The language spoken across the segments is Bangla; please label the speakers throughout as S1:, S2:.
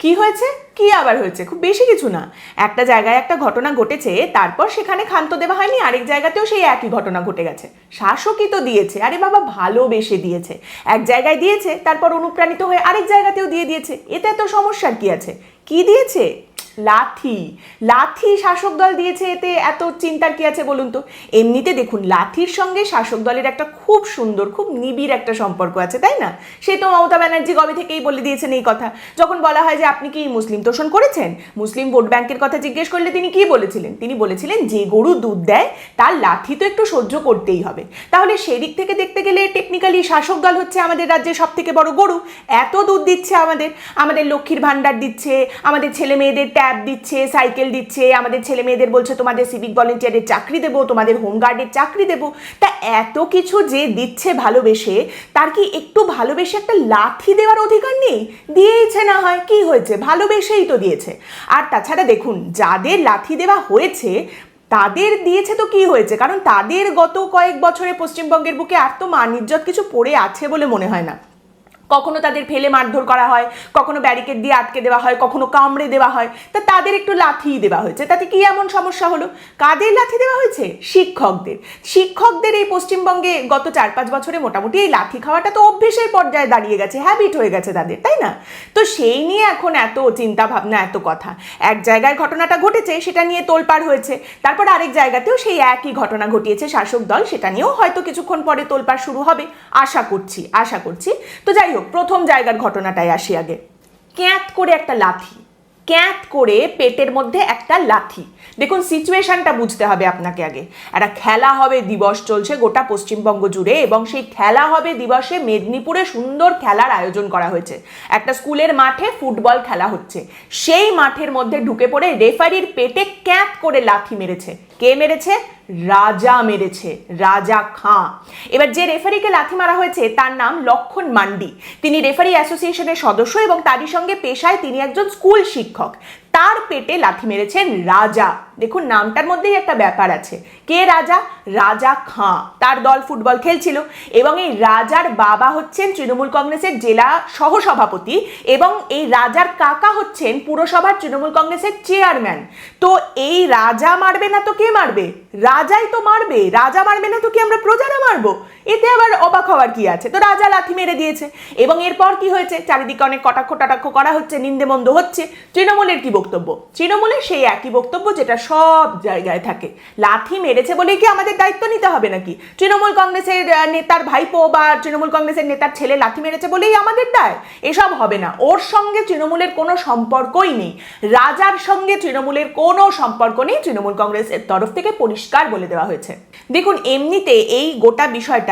S1: কি হয়েছে? কি আবার হয়েছে? খুব বেশি কিছু না। একটা জায়গায় একটা ঘটনা ঘটেছে, তারপর সেখানে ক্ষান্ত দেওয়া হয়নি, আরেক জায়গাতেও সেই একই ঘটনা ঘটে গেছে। শাসকই তো দিয়েছে। আরে বাবা, ভালোবেসে দিয়েছে। এক জায়গায় দিয়েছে, তারপর অনুপ্রাণিত হয়ে আরেক জায়গাতেও দিয়ে দিয়েছে। এতে এত সমস্যার কি আছে? কি দিয়েছে? লাথি লাথি শাসক দল দিয়েছে এতে এত চিন্তার কি আছে বলুন তো? এমনিতে দেখুন লাথির সঙ্গে শাসক দলের একটা খুব সুন্দর, খুব নিবিড় একটা সম্পর্ক আছে, তাই না? সে তো মমতা ব্যানার্জি কবে থেকেই বলে দিয়েছেন এই কথা। যখন বলা হয় যে, আপনি কি মুসলিম তোষণ করেছেন? মুসলিম ভোট ব্যাংকের কথা জিজ্ঞেস করলে তিনি কি বলেছিলেন? তিনি বলেছিলেন, যে গরু দুধ দেয়, তার লাথি তো একটু সহ্য করতেই হবে। তাহলে সেদিক থেকে দেখতে গেলে টেকনিক্যালি শাসক দল হচ্ছে আমাদের রাজ্যের সব থেকে বড় গরু। এত দুধ দিচ্ছে আমাদের। আমাদের লক্ষ্মীর ভাণ্ডার দিচ্ছে, আমাদের ছেলে মেয়েদের ট্যাব দিচ্ছে সাইকেল দিচ্ছে, আমাদের ছেলে মেয়েদের বলছে, তোমাদের সিভিক ভলেন্টিয়ারের চাকরি দেবো, তোমাদের হোমগার্ডের চাকরি দেবো। তা এত কিছু যে দিচ্ছে ভালোবেসে, তার কি একটু ভালোবেসে একটা লাথি দেওয়ার অধিকার নেই? দিয়েছে না হয়, কি হয়েছে? ভালোবেসেই তো দিয়েছে। আর তাছাড়া দেখুন, যাদের লাথি দেওয়া হয়েছে, তাদের দিয়েছে তো কি হয়েছে? কারণ তাদের গত কয়েক বছরে পশ্চিমবঙ্গের বুকে আর তো মান ইজ্জত কিছু পড়ে আছে বলে মনে হয় না। কখনো তাদের ফেলে মারধর করা হয়, কখনো ব্যারিকেড দিয়ে আটকে দেওয়া হয়, কখনো কামড়ে দেওয়া হয়। তা তাদের একটু লাথি দেওয়া হয়েছে। তাতে কি এমন সমস্যা হলো? কাদের লাথি দেওয়া হয়েছে? শিক্ষকদের। শিক্ষকদের এই পশ্চিমবঙ্গে গত চার পাঁচ বছরে মোটামুটি এই লাথি খাওয়াটা তো অভ্যেসের পর্যায়ে দাঁড়িয়ে গেছে হ্যাবিট হয়ে গেছে তাদের, তাই না? তো সেই নিয়ে এখন এত চিন্তা ভাবনা, এত কথা। এক জায়গায় ঘটনাটা ঘটেছে, সেটা নিয়ে তোলপাড় হয়েছে। তারপর আরেক জায়গাতেও সেই একই ঘটনা ঘটিয়েছে শাসক দল, সেটা নিয়েও হয়তো কিছুক্ষণ পরে তোলপাড় শুরু হবে। আশা করছি আশা করছি। তো যাই হোক প্রথম জায়গার ঘটনাটায় আসি আগে। ক্যাঁত করে একটা লাথি। ক্যাঁত করে পেটের মধ্যে একটা লাথি। দেখুন, সিচুয়েশনটা বুঝতে হবে আপনাকে আগে। একটা খেলা হবে, দিবস চলছে গোটা পশ্চিমবঙ্গ জুড়ে এবং সেই খেলা হবে দিবসে মেদিনীপুরে সুন্দর খেলার আয়োজন করা হয়েছে। একটা স্কুলের মাঠে ফুটবল খেলা হচ্ছে। সেই মাঠের মধ্যে ঢুকে পড়ে রেফারির পেটে ক্যাঁত করে লাথি মেরেছে। কে মেরেছে? রাজা মেরেছে, রাজা খাঁ। এবার যে রেফারিকে লাথি মারা হয়েছে, তার নাম লক্ষণ মান্ডি। তিনি রেফারি অ্যাসোসিয়েশনের সদস্য এবং তারই সঙ্গে পেশায় তিনি একজন স্কুল শিক্ষক। তার পেটে লাথি মেরেছেন রাজা। দেখুন, নামটার মধ্যেই একটা ব্যাপার আছে। কে রাজা? রাজা খাঁ। তার দল ফুটবল খেলছিল এবং এই রাজার বাবা হচ্ছেন তৃণমূল কংগ্রেসের জেলা সহসভাপতি এবং এই রাজার কাকা হচ্ছেন পুরসভার তৃণমূল কংগ্রেসের চেয়ারম্যান। তো এই রাজা মারবে না তো কে মারবে? রাজাই তো মারবে। রাজা মারবে না তো কি আমরা প্রজারা মারবো? এতে আবার অবাক হওয়ার কি আছে? তো রাজা লাথি মেরে দিয়েছে। এবং এরপর কি হয়েছে? চারিদিকে অনেক কটাক্ষ টাটাক্ষ করা হচ্ছে, নিন্দেমন্দ হচ্ছে। তৃণমূলের কি বক্তব্য? তৃণমূলের সেই একই বক্তব্য যেটা সব জায়গায় থাকে। লাথি মেরেছে বলেই কি আমাদের দায়িত্ব নিতে হবে নাকি? তৃণমূল কংগ্রেসের নেতার ভাইপো বা তৃণমূল কংগ্রেসের নেতার ছেলে লাথি মেরেছে বলেই আমাদের দায়। এসব হবে না। ওর সঙ্গে তৃণমূলের কোনো সম্পর্কই নেই। রাজার সঙ্গে তৃণমূলের কোনো সম্পর্ক নেই। তৃণমূল কংগ্রেসের তরফ থেকে পরিষ্কার বলে দেওয়া হয়েছে। দেখুন, এমনিতে এই গোটা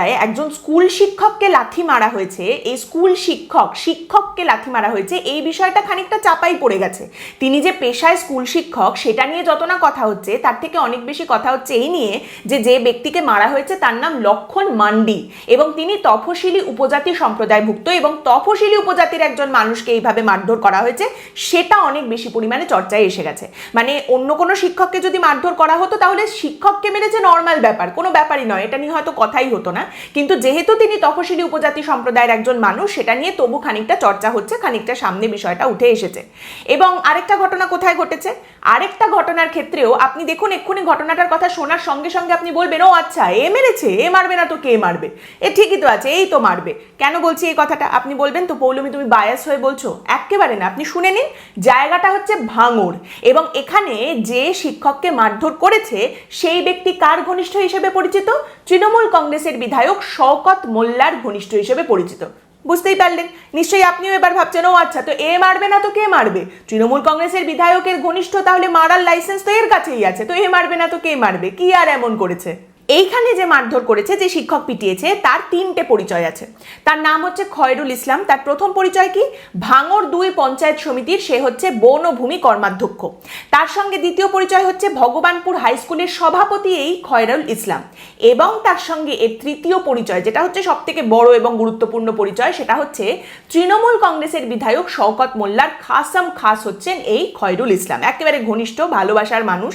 S1: বিষয়টায় একজন স্কুল শিক্ষককে লাথি মারা হয়েছে। এই স্কুল শিক্ষক, শিক্ষককে লাথি মারা হয়েছে। এই বিষয়টা খানিকটা চাপাই পড়ে গেছে। তিনি যে পেশায় স্কুল শিক্ষক, সেটা নিয়ে যত না কথা হচ্ছে, তার থেকে অনেক বেশি কথা হচ্ছে এই নিয়ে যে যে ব্যক্তিকে মারা হয়েছে তার নাম লক্ষণ মান্ডি এবং তিনি তফসিলি উপজাতি সম্প্রদায়ভুক্ত এবং তফসিলি উপজাতির একজন মানুষকে এইভাবে মারধর করা হয়েছে, সেটা অনেক বেশি পরিমাণে চর্চায় এসে গেছে। মানে অন্য কোনো শিক্ষককে যদি মারধর করা হতো, তাহলে শিক্ষককে মেরেছে নর্মাল ব্যাপার। কোনো ব্যাপারই নয়, এটা নিয়ে হয়তো কথাই হতো না। কিন্তু যেহেতু তিনি তফসিলি উপজাতি সম্প্রদায়ের একজন মানুষ, সেটা নিয়ে তবু খানিকটা চর্চা হচ্ছে, খানিকটা সামনে বিষয়টা উঠে এসেছে। এবং আরেকটা ঘটনা কোথায় ঘটেছে? আরেকটা ঘটনার ক্ষেত্রেও আপনি দেখুন, এক্ষুনি ঘটনাটার কথা শোনার সঙ্গে সঙ্গে আপনি বলবেন, ও আচ্ছা এ মেরেছে, এ মারবে না তো কে মারবে? এ ঠিকই তো আছে, এই তো মারবে। কেন বলছি এই কথাটা? আপনি বলবেন তো, পৌলমি, তুমি বায়াস হয়ে বলছো? একেবারে না, আপনি শুনে নিন, জায়গাটা হচ্ছে ভাঙর এবং এখানে যে শিক্ষককে মারধর করেছে, সেই ব্যক্তি কার ঘনিষ্ঠ হিসেবে পরিচিত? তৃণমূল কংগ্রেসের বিধায়ক শওকত মোল্লার ঘনিষ্ঠ হিসেবে পরিচিত। বুঝতেই পারলেন। নিশ্চয়ই আপনিও এবার ভাবছেন, ও আচ্ছা তো এ মারবে না তো কে মারবে? তৃণমূল কংগ্রেসের বিধায়কের ঘনিষ্ঠ তাহলে মারার লাইসেন্স তো এর কাছেই আছে, তো এ মারবে না তো কে মারবে? কি আর এমন করেছে? এইখানে যে মারধর করেছে, যে শিক্ষক পিটিয়েছে, তার তিনটে পরিচয় আছে। তার নাম হচ্ছে খয়রুল ইসলাম, তার প্রথম পরিচয় কি? ভাঙর দুই পঞ্চায়েত সমিতির, সে হচ্ছে বন ও ভূমি কর্মাধ্যক্ষ। তার সঙ্গে দ্বিতীয় পরিচয় হচ্ছে ভগবানপুর হাই স্কুলের সভাপতি এই খয়রুল ইসলাম। এবং তার সঙ্গে এর তৃতীয় পরিচয়, যেটা হচ্ছে সব থেকে বড় এবং গুরুত্বপূর্ণ পরিচয়, সেটা হচ্ছে তৃণমূল কংগ্রেসের বিধায়ক শওকত মোল্লার খাসাম খাস হচ্ছেন এই খয়রুল ইসলাম। একেবারে ঘনিষ্ঠ, ভালোবাসার মানুষ।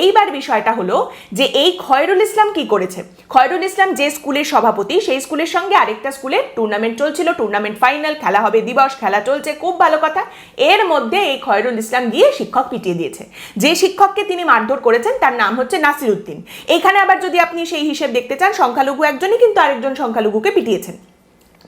S1: এইবার বিষয়টা হলো যে এই খয়রুল ইসলাম ইসলাম কি করেছে? খয়রুল ইসলাম যে স্কুলের সভাপতি, সেই স্কুলের সঙ্গে আরেকটা স্কুলের টুর্নামেন্ট চলছিল টুর্নামেন্ট ফাইনাল খেলা হবে দিবস, খেলা চলছে, খুব ভালো কথা। এর মধ্যে এই খয়রুল ইসলাম গিয়ে শিক্ষক পিটিয়ে দিয়েছে। যে শিক্ষককে তিনি মারধর করেছেন, তার নাম হচ্ছে নাসির উদ্দিন এখানে আবার যদি আপনি সেই হিসেব দেখতে চান, সংখ্যালঘু একজনই কিন্তু আরেকজন সংখ্যালঘুকে পিটিয়েছেন।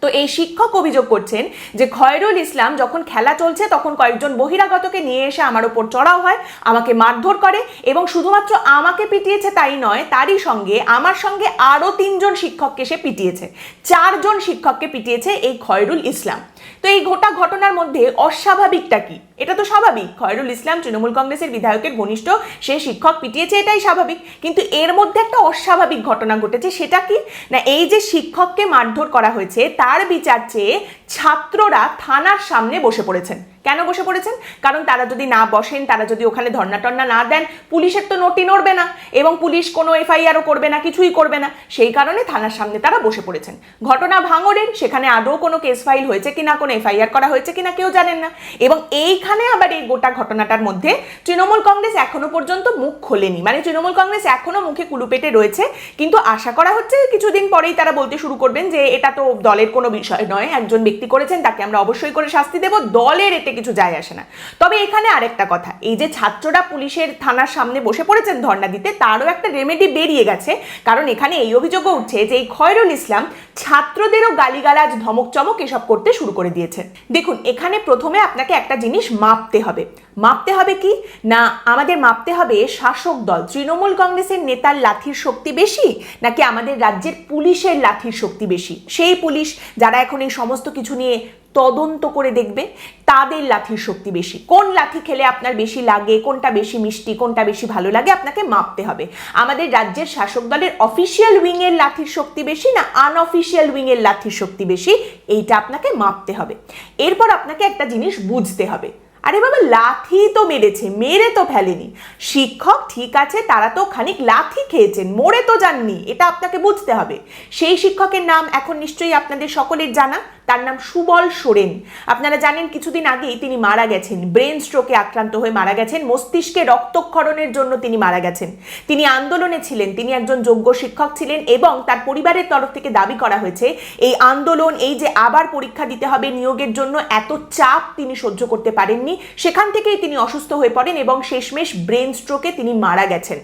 S1: তো এই শিক্ষক অভিযোগ করছেন যে খয়রুল ইসলাম যখন খেলা চলছে, তখন কয়েকজন বহিরাগতকে নিয়ে এসে আমার ওপর চড়াও হয়, আমাকে মারধর করে এবং শুধুমাত্র আমাকে পিটিয়েছে তাই নয়, তারই সঙ্গে, আমার সঙ্গে আরও তিনজন শিক্ষককে সে পিটিয়েছে। চারজন শিক্ষককে পিটিয়েছে এই খয়রুল ইসলাম। তো এই গোটা ঘটনার মধ্যে অস্বাভাবিকটা কি? এটা তো স্বাভাবিক। খয়রুল ইসলাম তৃণমূল কংগ্রেসের বিধায়কের ঘনিষ্ঠ সে শিক্ষক পিটিয়েছে, এটাই স্বাভাবিক। কিন্তু এর মধ্যে একটা অস্বাভাবিক ঘটনা ঘটেছে, সেটা কি? না, এই যে শিক্ষককে মারধর করা হয়েছে, তার বিচার চেয়ে ছাত্ররা থানার সামনে বসে পড়েছেন। কেন বসে পড়েছেন? কারণ তারা যদি না বসেন, তারা যদি ওখানে ধর্না টর্না না দেন, পুলিশের তো নটি নড়বে না। এবং পুলিশ কোনো এফআইআরও করবে না, কিছুই করবে না। সেই কারণে থানার সামনে তারা বসে পড়েছেন। ঘটনা ভাঙড়ের, সেখানে আদৌ কোনো কেস ফাইল হয়েছে কিনা, কোনো এফআইআর করা হয়েছে কিনা কেউ জানেন না। এবং এইখানে আবার এই গোটা ঘটনাটার মধ্যে তৃণমূল কংগ্রেস এখনও পর্যন্ত মুখ খোলেনি। মানে তৃণমূল কংগ্রেস এখনও মুখে কুলুপেটে রয়েছে। কিন্তু আশা করা হচ্ছে কিছুদিন পরেই তারা বলতে শুরু করবেন যে, এটা তো দলের কোনো বিষয় নয়। একজন ব্যক্তি করেছেন, তাকে আমরা অবশ্যই করে শাস্তি দেব। দলের এতে কিছু যায় আসে না। তবে এখানে আরেকটা কথা, এই যে ছাত্ররা পুলিশের থানার সামনে বসে পড়েছেন ধর্ণা দিতে, তারও একটা রেমেডি বেরিয়ে গেছে। কারণ এখানে এই অভিযোগও উঠছে যে এই খয়রুল ইসলাম ছাত্রদেরও গালিগালাজ ধমক চমক এসব করতে শুরু করে দিয়েছে। দেখুন, এখানে প্রথমে আপনাকে একটা জিনিস মাপতে হবে। মাপতে হবে কি? না, আমাদের মাপতে হবে শাসক দল। তৃণমূল কংগ্রেসের নেতার লাঠির শক্তি বেশি, নাকি আমাদের রাজ্যের পুলিশের লাঠির শক্তি বেশি? সেই পুলিশ, যারা এখন এই সমস্ত কিছু নিয়ে তদন্ত করে দেখবে তাদের লাঠির শক্তি বেশি। কোন লাঠি খেলে আপনার বেশি লাগে, কোনটা বেশি মিষ্টি, কোনটা বেশি ভালো লাগে, আপনাকে মাপতে হবে। আমাদের রাজ্যের শাসক দলের অফিসিয়াল উইংয়ের লাঠির শক্তি বেশি না আনঅফিসিয়াল উইংয়ের লাঠির শক্তি বেশি? এইটা আপনাকে মাপতে হবে। এরপর আপনাকে একটা জিনিস বুঝতে হবে। আরে বাবা লাথি তো মেরেছে, মেরে তো ফেলেনি। শিক্ষক ঠিক আছে, তারা তো খানিক লাথি খেয়েছেন, মরে তো যাননি, এটা আপনাকে বুঝতে হবে। সেই শিক্ষকের নাম এখন নিশ্চয়ই আপনাদের সকলের জানা। তার নাম সুবল সোরেন। আপনারা জানেন কিছুদিন আগেই তিনি মারা গেছেন। ব্রেন স্ট্রোকে আক্রান্ত হয়ে মারা গেছেন। মস্তিষ্কে রক্তক্ষরণের জন্য তিনি মারা গেছেন। তিনি আন্দোলনে ছিলেন। তিনি একজন যোগ্য শিক্ষক ছিলেন এবং তার পরিবারের তরফ থেকে দাবি করা হয়েছে, এই আন্দোলন, এই যে আবার পরীক্ষা দিতে হবে নিয়োগের জন্য, এত চাপ তিনি সহ্য করতে পারেননি। সেখান থেকেই তিনি অসুস্থ হয়ে পড়েন এবং শেষমেশ ব্রেন স্ট্রোকে তিনি মারা গেছেন।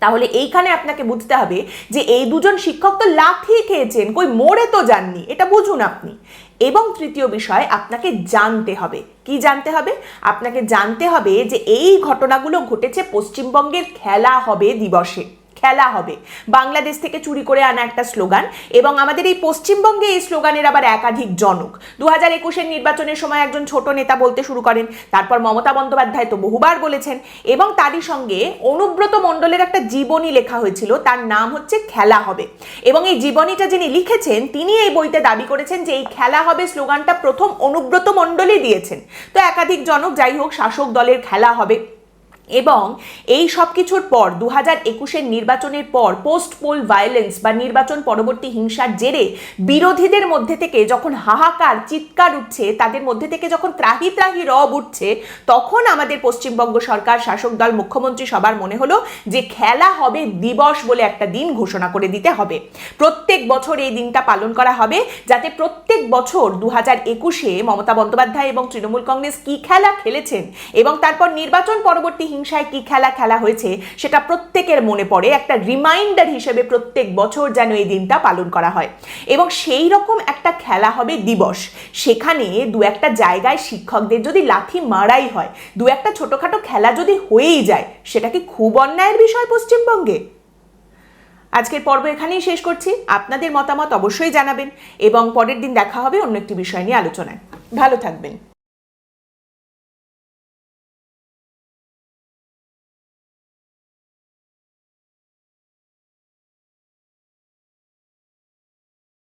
S1: তাহলে এইখানে আপনাকে বুঝতে হবে যে এই দুজন শিক্ষক তো লাথি খেয়েছেন, কই মোড়ে তো যাননি, এটা বুঝুন আপনি। এবং তৃতীয় বিষয়, আপনাকে জানতে হবে। কি জানতে হবে? আপনাকে জানতে হবে যে এই ঘটনাগুলো ঘটেছে পশ্চিমবঙ্গের খেলা হবে দিবসে। খেলা হবে। বাংলাদেশ থেকে চুরি করে আনা একটা স্লোগান এবং আমাদের এই পশ্চিমবঙ্গে এই স্লোগানের আবার একাধিক জনক। দু হাজার একুশের নির্বাচনের সময় একজন ছোট নেতা বলতে শুরু করেন, তারপর মমতা বন্দ্যোপাধ্যায় তো বহুবার বলেছেন এবং তারই সঙ্গে অনুব্রত মণ্ডলের একটা জীবনী লেখা হয়েছিল, তার নাম হচ্ছে খেলা হবে। এবং এই জীবনীটা যিনি লিখেছেন, তিনি এই বইতে দাবি করেছেন যে এই খেলা হবে স্লোগানটা প্রথম অনুব্রত মণ্ডলই দিয়েছেন। তো একাধিক জনক, যাই হোক, শাসক দলের খেলা হবে। এবং এই সব কিছুর পর দু হাজার একুশের নির্বাচনের পর পোস্ট পোল ভায়োলেন্স বা নির্বাচন পরবর্তী হিংসার জেরে বিরোধীদের মধ্যে থেকে যখন হাহাকার, চিৎকার উঠছে, তাদের মধ্যে থেকে যখন ত্রাহি ত্রাহি রব উঠছে, তখন আমাদের পশ্চিমবঙ্গ সরকার, শাসক দল, মুখ্যমন্ত্রী সবার মনে হলো যে খেলা হবে দিবস বলে একটা দিন ঘোষণা করে দিতে হবে। প্রত্যেক বছর এই দিনটা পালন করা হবে যাতে প্রত্যেক বছর দু হাজার একুশে মমতা বন্দ্যোপাধ্যায় এবং তৃণমূল কংগ্রেস কি খেলা খেলেছেন এবং তারপর নির্বাচন পরবর্তী হিংসায় কি খেলা খেলা হয়েছে সেটা প্রত্যেকের মনে পড়ে। একটা রিমাইন্ডার হিসেবে প্রত্যেক বছর যেন এই দিনটা পালন করা হয়। এবং সেই রকম একটা খেলা হবে দিবস। সেখানে দু একটা জায়গায় শিক্ষকদের যদি লাথি মারাই হয়, দু একটা ছোটোখাটো খেলা যদি হয়েই যায়, সেটা কি খুব অন্যায়ের বিষয় পশ্চিমবঙ্গে? আজকের পর্ব এখানেই শেষ করছি। আপনাদের মতামত অবশ্যই জানাবেন। এবং পরের দিন দেখা হবে অন্য একটি বিষয় নিয়ে আলোচনায়। ভালো থাকবেন।